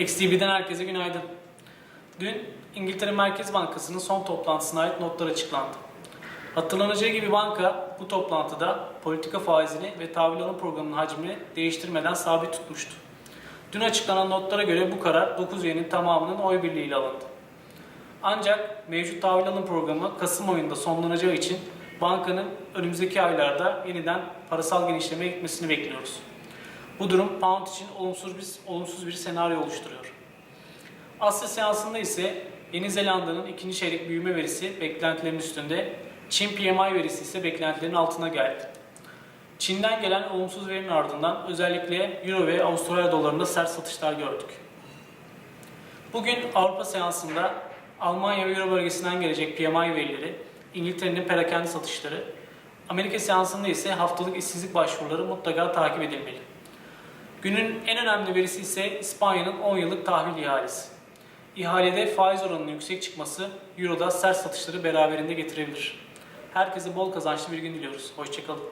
XTB'den herkese günaydın. Dün İngiltere Merkez Bankası'nın son toplantısına ait notlar açıklandı. Hatırlanacağı gibi banka bu toplantıda politika faizini ve tahvil alım programının hacmini değiştirmeden sabit tutmuştu. Dün açıklanan notlara göre bu karar 9 üyenin tamamının oy birliğiyle alındı. Ancak mevcut tahvil alım programı Kasım ayında sonlanacağı için bankanın önümüzdeki aylarda yeniden parasal genişlemeye gitmesini bekliyoruz. Bu durum pound için olumsuz bir, olumsuz bir senaryo oluşturuyor. Asya seansında ise Yeni Zelanda'nın ikinci çeyrek büyüme verisi beklentilerin üstünde, Çin PMI verisi ise beklentilerin altına geldi. Çin'den gelen olumsuz verinin ardından özellikle Euro ve Avustralya dolarında sert satışlar gördük. Bugün Avrupa seansında Almanya ve Euro bölgesinden gelecek PMI verileri, İngiltere'nin perakende satışları, Amerika seansında ise haftalık işsizlik başvuruları mutlaka takip edilmeli. Günün en önemli verisi ise İspanya'nın 10 yıllık tahvil ihalesi. İhalede faiz oranının yüksek çıkması Euro'da sert satışları beraberinde getirebilir. Herkese bol kazançlı bir gün diliyoruz. Hoşçakalın.